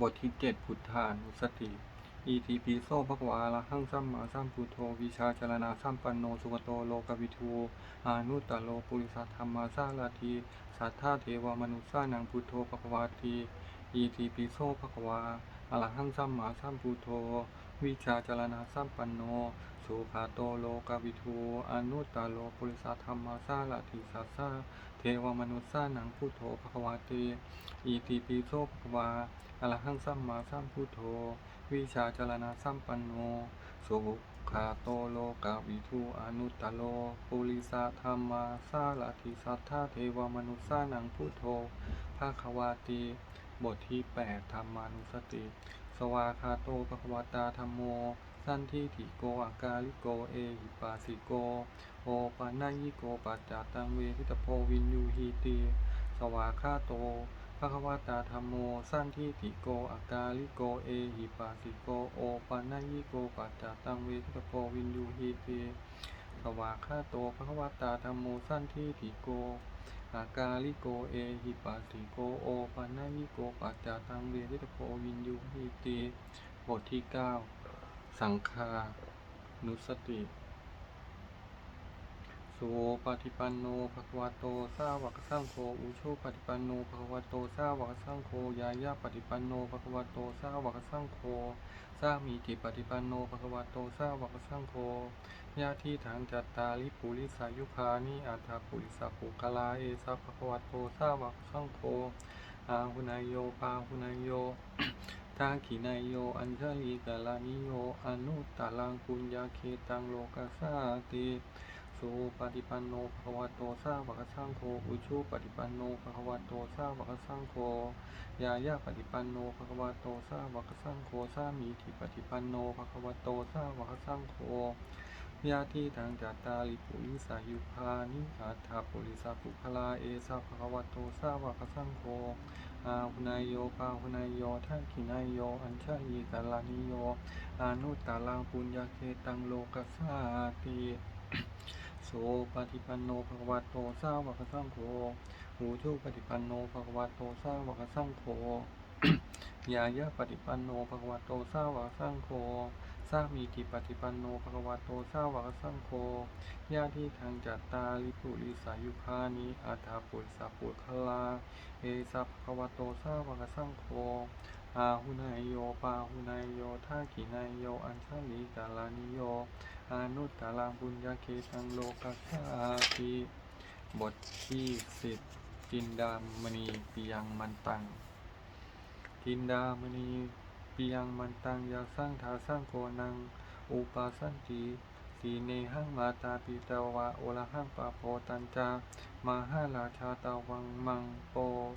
บทที่เจ็ดพุทธานุสติ อีทีปิโสภควาละหังสัมมาสัมพุทโธวิชาจารณาสัมปันโนสุขโตโลกวิทูอานุตตโลปุริสัทธรรมาสาลาที สัทธาเทวมนุสสานังพุทโธภควาทีอีทีปิโสภควาอะรหังสัมมาสัมพุทโธ วิชาจารณาสัมปันโน สุขาโตโลกวิทูอนุตตโลปุริสัทธรรมาสาลาทีสัสสะ เทวมนุสสานังพุทโธภควาทีอีทีปิโสภควาอรหังสัมมาสัมพุทโธ วิชาจรณาสัมปันโนสุขาโตโลกาวิทูอนุตตโลปุริสาธรรมาสาลาธิสัทธาเทวมนุษสานังพุทโธภาควาตีบทที่8ธรรมานุสติ สวาคาโตภควตาธรรมโม สันทิถิโกอากาลิโก เอหิปัสสิโกโอปานายิโกปัจจตังเวทิตโพวินยูหีติสวาคาโตภควตาธรรมโมสั้นทิติโกอากาลิโกเอหิปัสสิโกโอปานายิโกปัจจตังเวทิตโพวินยูหีติสวาคาโตภควตาธรรมโมสั้นทิติโกอากาลิโกเอหิปัสสิโกโอปานายิโกปัจจตังเวทิตโพวินยูหีติบทที่ 9 สังคานุสติ สุปฏิปันโนภควโตสาวกสังโฆอุชุปฏิปันโนภควโตสาวกสังโฆยายาปฏิปันโนภควโตสาวกสังโฆสามีจิปฏิปันโนภควโตสาวกสังโฆญาทิทางจัตตาลิปุริสายุคานิอัฏฐปุริสาปุกลาเอสะภควโตสาวกสังโฆอาหุนายโยปาหุนายโยทาขินายโย อัญชลีกาลานิโย อนุตตลังปุญญาเคตังโลกัสสาติ สุปฏิปันโนภควโตสาวกสังโฆอุชุปฏิปันโนภควโตสาวกสังโฆยายาปฏิปันโนภควโตสาวกสังโฆสามีทิปฏิปันโนภควโตสาวกสังโฆญาติทางจัตตาลิปุริสายุคานิอัฏฐปุริสาปุคลาเอสะภควโตสาวกสังโฆอาหุนายโยปาหุนายโยทักขินายโย อัญชลีกาลานิโย อานุตตาลังปุญญาเคตังโลกัสสาติ โสปฏิปันโนภควโตสาวกสังโฆหูชูปฏิปันโนภควโตสาวกสังโฆยายะปฏิปันโนภควโตสาวกสังโฆสามีจิปฏิปันโนภควโตสาวกสังโฆญาติทางจัตตาลิปุริสายุคานิอัฏฐปุริสาปุคลา เอสัพภควโตสาวกสังโฆอาหุนายโยปาหุนายโยท่าขินายโย อัญชลีกาลานิโย อนุตตาลังบุญญาเคตังโลกัสาติบทที่สิบจินดามณีปิยังมันตังจินดามณีปิยังมันตังยาสร้างทาสร้างโกนัง อุปาสันติสีเนหังมาตาปิตาวะโอละหังปะโพตันจามาหาราชาตาวังมังโป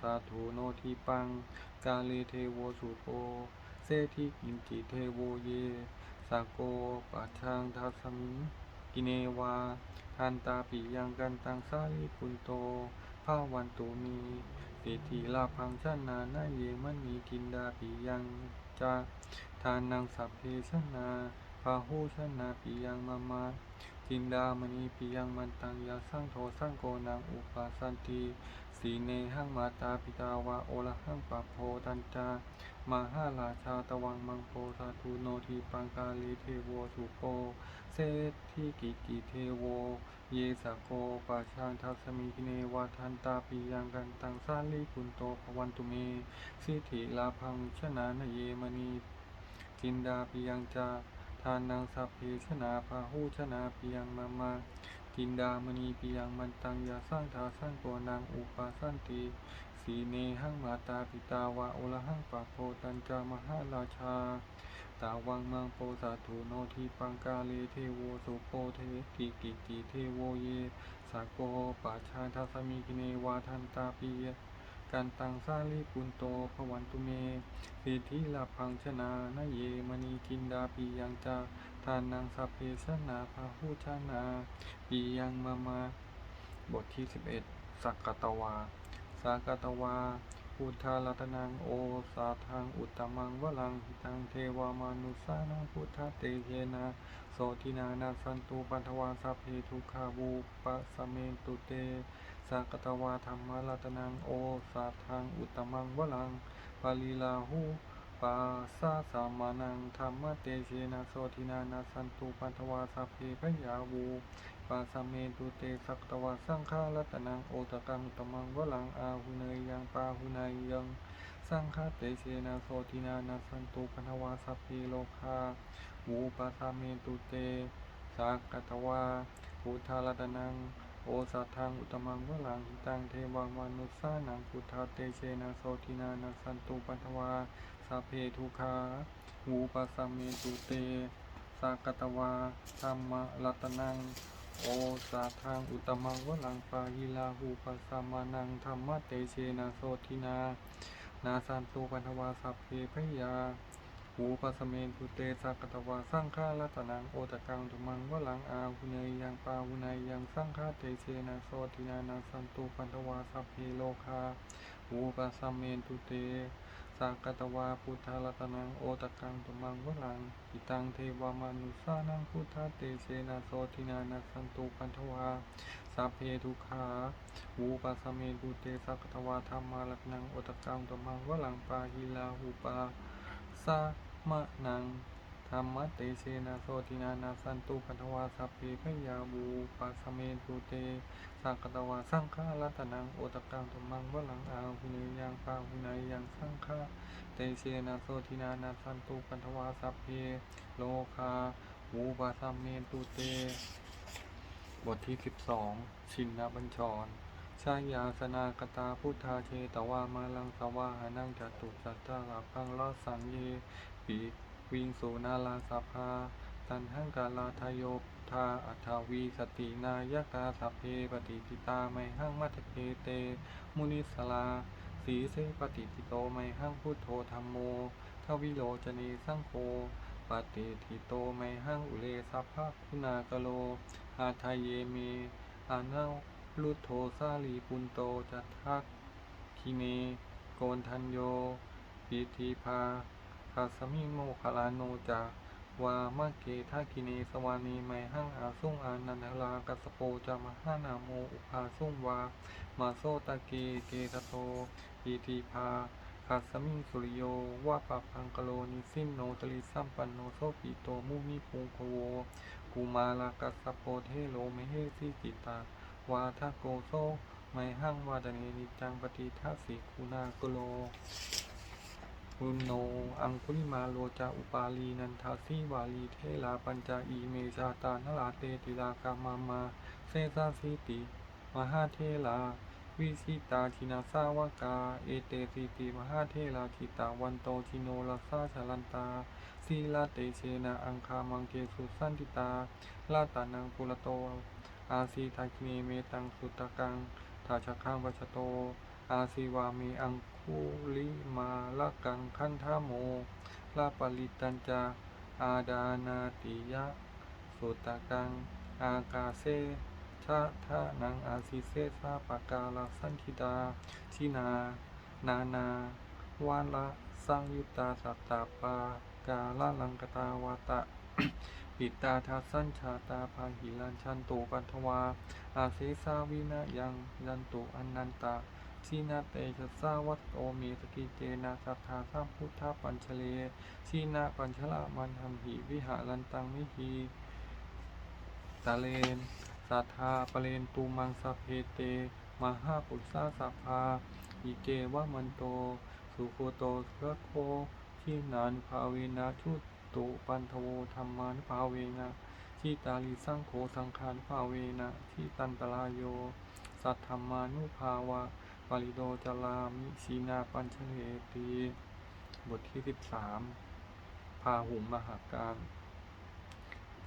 สาธุโนทีปัง กาเลเทโวสุโปเซทิกินจิเทโวเยาโกปัชังทัสมิงกิเนวาทันตาปิยังกันตังสาลิปุนโตภาวันตุมีสิทธิลาพังชนานาเยมันีกินดาปิยังจาทานังสัพเพชนาพาหูชนาปิยังมามาจินดามณีปิยังมันตังยาสังโทสังโกนังอุปาสันติสีเนหังมาตาปิตาวะโอละหังปะโพตันจา มหาราชาตวังมังโปสาธุโนทีปังกาลีเทโวสุโปเซทิกิกิเทโว เยสโกปาชานทัสมิกิเนวาทันตาปิยังกันตังสาลีปุนโตภวันตุเม สิทธิลาพังชนะนเยมณีจินดาปิยังจาทานังสัพเพชนาพาหูชนะปิยังมามาจินดามณีปิยังมันตังยาสร้างทาสร้างโกนางอุปาสันติ สีเนหังมาตาปิตาวะโอละหังปะโพตันจามหาราชา ตาวังมังโปสาธุโนทีปังกาเลเทโวสุโปเทกิกิกิเทโวเยสาโกปาชาทัสมิกิเนวาทันตาปิยกันตังสาลีปุนโตภวันตุเมสิทธิลาพังชนานาเยมณีกินดาปิยังจาทานังสัพเพสนาพาหูชนาปิยังมามา บทที่ 11 สักกตวา สากตวาพุทธารัตนังโอสาทังอุตตมังวลังหิตังเทวามานุสานังพุทธเตเยนะโสทินานาสันตุปันทวาสัพเพทุขาบูปะสเมนตุเตสากตวาธรรมรัตนังโอสาทังอุตตมังวลังปาลีลาหูปัสสะสัมานังธรรมเตเชนะโสทินานาสันตุปันทวาสัพเพพยาวู ปัสสเมตุเตสักตวาสังฆารัตนังโอตกังตมังวลังอาหุเนยยังปาหุนยยังสังฆเตเชนะโสทินานาสันตุปันทวาสัพเพโลคาวูปัสสเมตุเตสักตวาพุทธารัตนังโอสัทธังอุตมังวลังหิตังเทวังมนุสานังพุทธาเตเชนะโสทินานัสสันตุปันทวาสัพเพทุขาหูปัสสเมตุเต สากตวาธรรมรัตนัง โอสัทธังอุตมังวลังปาหิลาหูปัสสะมานังธรรมะเตเชนะโสทินา นาสันตุปันวาสัพเพพยาหูปัสสะเมนตุเตสักตวาสังฆารัตนังโอตะกังตุมังวลังอาหุเนยยังปาหุเนยยังสังฆาเตเชนะโสตินานาสันตุปันวาสัพเพโลคาหูปัสสะเมนตุเต สักกตวาพุทธารัตนังโอตกังตุมังวลังอิตังเทวามานุสานังพุทธเตเสนาโสทินานาสันตุปันทวาสัพเพทุขาหูปัสเมตุเตสักตวาธรรมารักนังโอตกังตุมังวลังปาหิลาหูปาสามะนัง ธรรมเตเชนะโสตินานาสันตุปัทวาสัพเพพยาบูปัสเมตุเตสักกตวาสังฆารัตนังโอตกังตุมังวะลังอาหุเนยังปาหุนายยังสังฆาเตเชนะโสตินานาสันตุปัทวาสัพเพโลคาหูปัสเมตุเต บทที่12ชินนบัญชรชายาสนากตาพุทธาเชตวามาลังสวาหานังจตุสัตตาลาพังลอดสังเยปี วิงสูนาลาสภา ตันหังกาลาทยโยทาอัทาวีสตินายกาสัพเพปฏิปิตาไมหังมัทเกเต มุนิสลา สีเสปฏิปิโตไมหังพุทโธธรรมโมทวิโลจเนสังโฆปฏิทิโตไมหังอุเลสัพพะคุณากโล อาทายเยเมอานาลุโธสาลีปุนโตจัตทักคิเน โกนทันโยปิธีพา คาสมิโมคลาโนจาวามะเกทาคิเนสวานีไมหังอาสุงอานันทลากัสโปจามหานาโมอุปาสุงวา มาโซตะเกเกตโตปิธีพาคาสมิงสุริโยวาปะพังกโลนิสินโนตลิสัมปันโนโซปิโตมุนิปุงโควกุมาลากัสโปเทโลเมเฮสิจิตาวาทะโกโซไมหังวาดเนนิจังปฏิทัสสิคุณากโล อุนโน อังคุลิมาโลจาอุปาลีนันทาสีวาลีเทลาปัญจาอีเมชาตานลาเตติลากามามาเซซาสีติมหาเทลาวิสิตาทินาสาวกา เอเตสิติมหาเทลาทิตาวันโตชิโนลาซาชาลันตาสีลาเตเชนะอังคามังเกสุสันติตาลาตานังปุระโต อาสีทาคิเนเมตังสุตตะกังทาชะคังวัชโต อาสีวามีอัง คุลิมาละกังคันทาโมลาปลิตันจาอาดานาติยะสุตกัง อากาเซชะทะนังอาสิเซสาปะกาลาสันทิดา ชินา นานาวานละสังยุตตาสัตตาปากาลาลังกตาวาตะ ปิตาทัสสัญชาตาพาหิลันชันตุปันทวา อาเสสาวินะยังยันตุอนันตา ชีนาเตชะสาวัตโตเมสกิเจนะสัทธาสัมพุทธาปัญชเลชีนาปัญชละมันหัมหิวิหารันตังมิหีตะเลนสัทธาปเลนตูมังสพเพเตมหาปุษาสัพพาอิเกวะมันโต สุโคโตสระโคที่นานภาเวนะชุตุปันทโวธรรมานภาเวนะทิตาลิสังโฆสังขารภาเวนะทิตันตรายโย สัทธรรมานุภาวะ ปาริโดจลามิชีนาปัญชเลตีบทที่13พาหุงมหาการ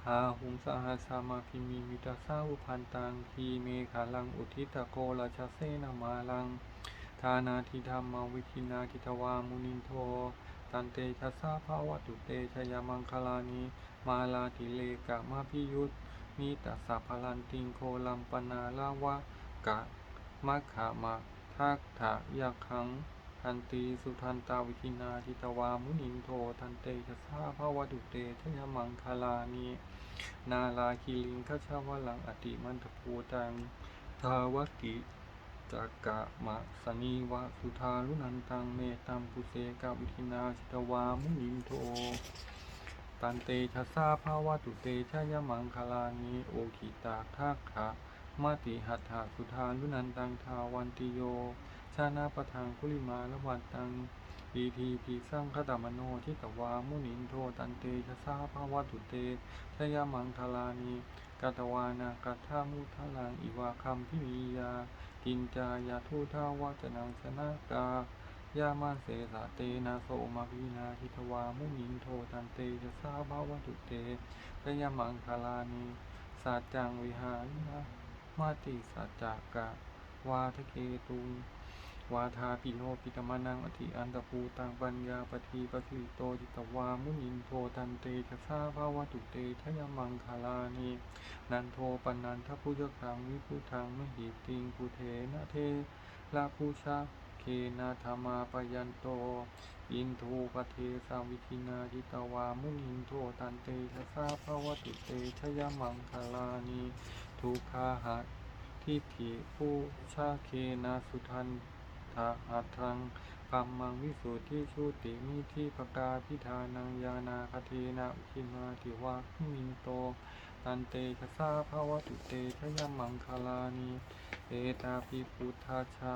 พาหุงสหสามาพิมีมิตาสาอุพันตังทีเมขาลังอุทิตโกราชเสนามาลัง ทานาทิธรรมาวิคินาทิทวามุนินโท ตันเตชะสาภาวตุเตชยามังคลานิมาลาติเลกะมาพิยุตนิตัสสะพลันติงโคลัมปนาลาวะกะมัคขามะ ทักถะยักขังทันตีสุทันตาวิคินาทิตวามุนินโททันเตชะสาภาวตุเตชยมังคลานินาลาคิลิงขชาวลังอติมันตภูตังทาวกิจักกะมะสนีวะสุธารุนันตังเมตัมปุเสกะวิธินาชิตวามุนินโทตันเตชะสาภาวะตุเตชะยะมังคลานีโอคิตาทักขะ มาติหัตถะสุธารุนันตังทาวันติโย ชานาปทังคุลิมาละวันตังปีทีพีสังคตมโนทิตวามุนินโทตันเตชะสาภาวะตุเตชยะมังคลานีกัตวานากัตถามุทลังอิวาคัมพิมียา กินจายาทุทาวาจนังชนากายามันเสสะเตนะโสมาพีนาทิทวามุนินโทตันเตจะสาภาวตุเตพยามังคลานีสัจจังวิหารินะ มาติสัจจกะวาทะเกตุงวาทาปิโนปิตมานังอธิอันตภูตังปัญญาปทีปสิโตจิตวามุนินโทตันเตจะสาภาวตุเตทยมังคลานีนันโทปนันทพุจคังวิพุทังมหิติงภูเทนะเทลาภูชาเคนาธรรมาปยันโต อินทูปเทสาวิธินาจิตวามุนินโทตันเตชะสาภาวตุเตชยมังคลานี ทุกขาหะทิฏฐิผู้ชาเคนาสุทันทะอัตรังปัมมังวิสุทธิชุติมิที่ปกาพิธานังยานาคเทนะอุคิมาติวามุนินโตตันเตชะสาภาวตุเตชยมังคลานีเอตาปิพุทธาชา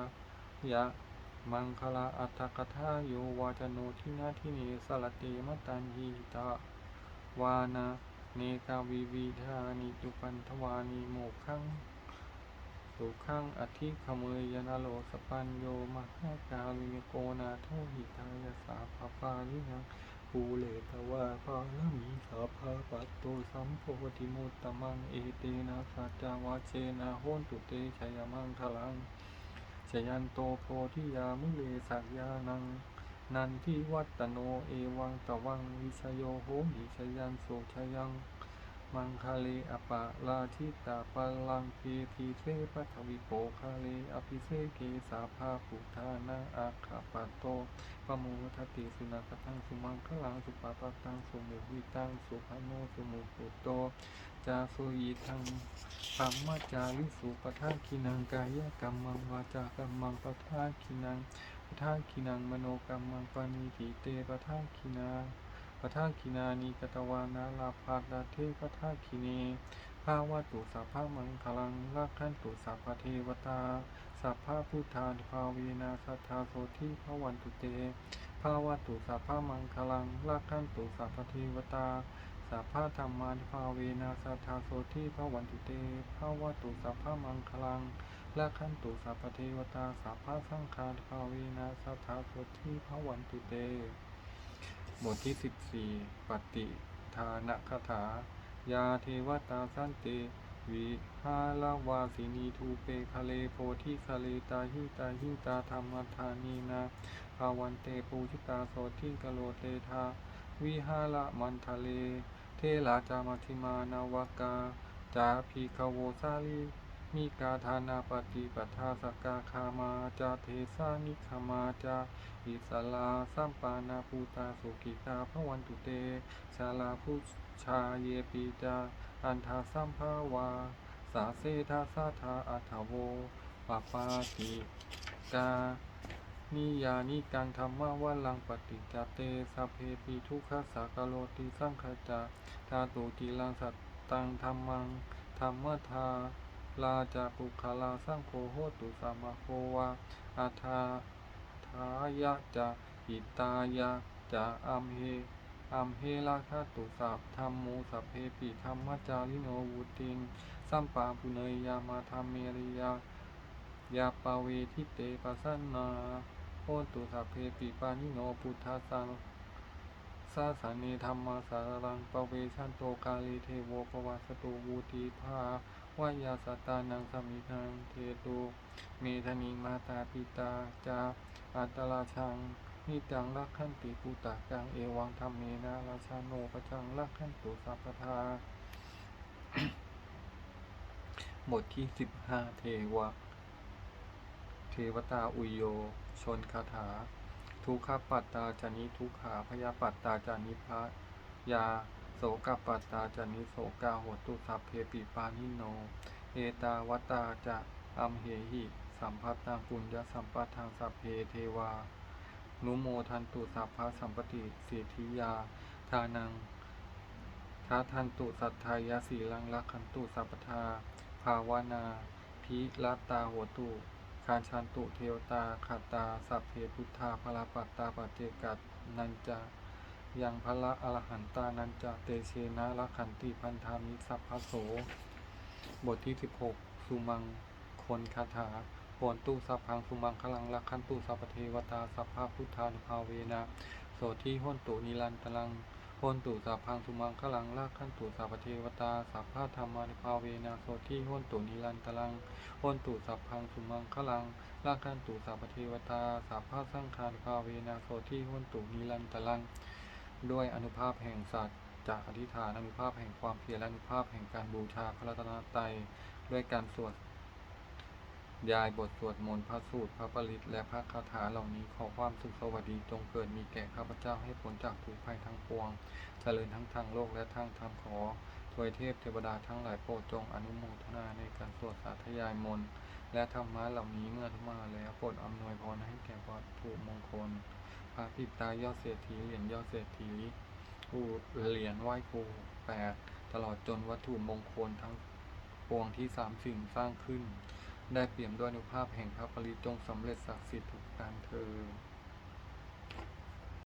ยะมังคลาอัตถกถาโยวาจโนทินาทิเนสลเตมตันยีตาวานา เนกาวิวิธานิจุปันทวานีโมขังสุขังอธิขเมยยนาโลสปัญโยมหากาลิโกนาโทหิตายสาภาปาลิยังภูเลตวาปาลมีสาภาปัตโตสัมโพธิมุตตมังเอเตนะสัจจาวาเชนะโหนตุเตชยมังคลังชยันโตโพธิยามุเลสักยานัง นันทิวัตโนเอวังตะวังวิชโยโหหิชยันโสชยัง มังคาเลอปะลาทิตาปลังเพทีเทปัทวิโปคาเลอภิเสเกสาภาปุทานาอาคาปโตปะโมทติสุนัขตังสุมังคลังสุปาปตังสุมุวิตังสุภโนสุมุปุตโตจาสุยีทังธรรมจาริสุปทาคินังกายกรรมังวาจากรรมังปทาคินัง ทาคินังมโนกรรมังปานิทิเตปทาคินาปทาคินานิกตวานาลาภาดาเทปทาคิเนภาวะตุสัพพะมังคลังลักขันตุสัพพเทวตา สัพพะพุทธาภาเวนาสัทธาโสทิภวันตุเตภาวะตุสัพพะมังคลังลักขันตุสัพพเทวตาสัพพะธรรมานิภาเวนะสัทธาโสทิภวันตุเตภาวะตุสัพพะมังคลัง ละขันตุสัพเทวตาสัพพะสังฆานิภาเวนะสัทธาโสทิภวันตุเต บทที่สิบสี่ปฏิทานคถา ยาเทวตาสันเต วิหาลวาสินีทูเปคะเลโพธิคะเลตาหิตาหิตาธรรมทานีนาภาวันเตปูชิตาโสทิกโลเตทาวิหาระมันทะเล เทลาจามัทิมานาวกาจาพีคาโวสาลี มีกาธานาปฏิปทาสกกาคามาจาเทสานิคามาจาอิสลาสัมปานาภูตาสุกิตาพระวันตุเตชาลาพุชาเยปีจาอันทาสัมภาวา สาเซทาสาทาอัทโวปปาติกานิยานิกังธรรมะวัลังปฏิจเตสัพเพปิทุกขสักกะโลติสังขจาธาตุกิลังสัตตังธรรมังธรรมทา ลาจาปุคาลาสังโฆโหตุสัมาโควาอาทาทายะจะอิตายะจะอัมเฮอัมเฮราคาตุสัพธรรมมูสัพเพปิธรรมจาริโนวุติงสัมปาปุเนยยามาธรรมเมริยายาปาเวทิเตปัสสนาโหตุสัพเพปิปานิโนพุทธาสังสาสานีธรรมาสารังปเวชันโตกาลีเทโวปวัสตุวูตีภา วายาสตานังสมิทังเทตุเมธนิมาตาปิตาจาอัตราชังนิจังลักขันติปุตตะกังเอวังธรรมเมนาราชาโนปจังลักขันตุสัพพทาบทที่สิบห้าเทวะ เทวตาอุโย ชนคาถา ทุกขปัตตาจานิทุกขาพยาปัตตาจานิพะยา โสกปัตตาจานิโสกาโหตุสัพเพปิปานิโน เอตาวตาจะอัมเหหิ สัมพัตตังปุญญสัมปัทังสัพเพเทวา นุโมทันตุสัพพะสัมปติสิทธิยา ทานังทัทันตุสัทธายาสีลังลักขันตุสัพทา ภาวนาพิรัตตาโหตุคานชันตุเทวตาขัตตา สัพเพพุทธาพลปัตตาปเจกัตนันจา ยังพระอรหันตานันจะเตเชนะละขันติพันธามิสัพพะโส บทที่ 16 สุมังคนคาถาโหนตุสัพพังสุมังคลังละขันตุสัพเทวตาสัพพะพุทธานุภาเวนะโสที่โหนตุนิรันตลังโหนตุสัพพังสุมังคลังละขันตุสัพเทวตาสัพพะธรรมานุภาเวนะโสที่โหนตุนิรันตลังโหนตุสัพพังสุมังคลังละขันตุสัพเทวตาสัพพะสังฆานุภาเวนะโสที่โหนตุนิรันตลัง ด้วยอนุภาพแห่งสัตว์จากอธิษฐานอนุภาพแห่งความเพียรและอนุภาพแห่งการบูชาพระรัตนตรัยด้วยการสวดยายบทสวดมนต์พระสูตรพระปริตและพระคาถาเหล่านี้ขอความสุขสวัสดีจงเกิดมีแก่ข้าพเจ้าให้พ้นจากทุกภัยทั้งปวง เจริญทั้งทางโลกและทางธรรมขอทวยเทพเทวดาทั้งหลายโปรดจงอนุโมทนาในการสวดสาธยายมนต์และธรรมะเหล่านี้เมื่อทุกมาแล้วโปรดอำนวยพรให้แก่วัตถุมงคล พระพิตายอดเศรษฐีเหรียญยอดเศรษฐีผู้เหรียญไหว้ครูแปดตลอดจนวัตถุมงคลทั้งปวงที่สามสิ่งสร้างขึ้น ได้เปี่ยมด้วยอนุภาพแห่งพระปริจงสำเร็จศักดิ์สิทธิ์ทุกการเธอ